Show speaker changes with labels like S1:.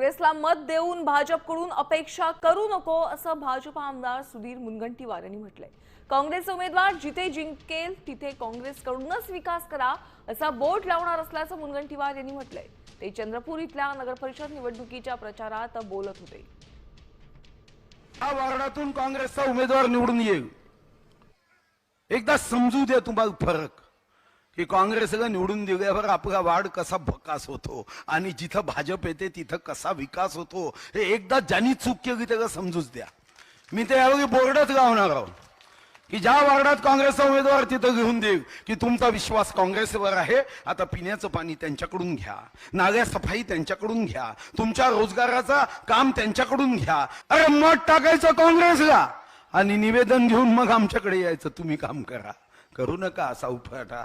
S1: काँग्रेसला मत देऊन भाजपकडून अपेक्षा करू नको असं भाजप आमदार सुधीर मुनगंटीवार यांनी म्हटलंय. काँग्रेस उमेदवार जिथे जिंकेल तिथे काँग्रेसकडूनच विकास करा असा बोट लावणार असल्याचं मुनगंटीवार यांनी म्हटलंय. ते चंद्रपूर इथल्या नगरपरिषद निवडणुकीच्या प्रचारात बोलत होते.
S2: या वार्डातून काँग्रेसचा उमेदवार निवडून येईल. एकदा समजू दे तुम्हाला फरक. की काँग्रेसला निवडून दिल्यावर आपला वार्ड कसा भकास होतो? आणि जिथं भाजप येते तिथं कसा विकास होतो? हे एकदा ज्यांनी चूक केली त्याला समजूच द्या. मी ते यावेळी बोर्डच लावणार आहोत. की ज्या वार्डात काँग्रेसचा उमेदवार तिथं घेऊन देईल की तुमचा विश्वास काँग्रेसवर आहे आता पिण्याचं पाणी त्यांच्याकडून घ्या. नाल्या सफाई त्यांच्याकडून घ्या. तुमच्या रोजगाराचा काम त्यांच्याकडून घ्या. अरे मत टाकायचं काँग्रेसला. आणि निवेदन घेऊन मग आमच्याकडे यायचं. तुम्ही काम करा. करू नका असा उफाटा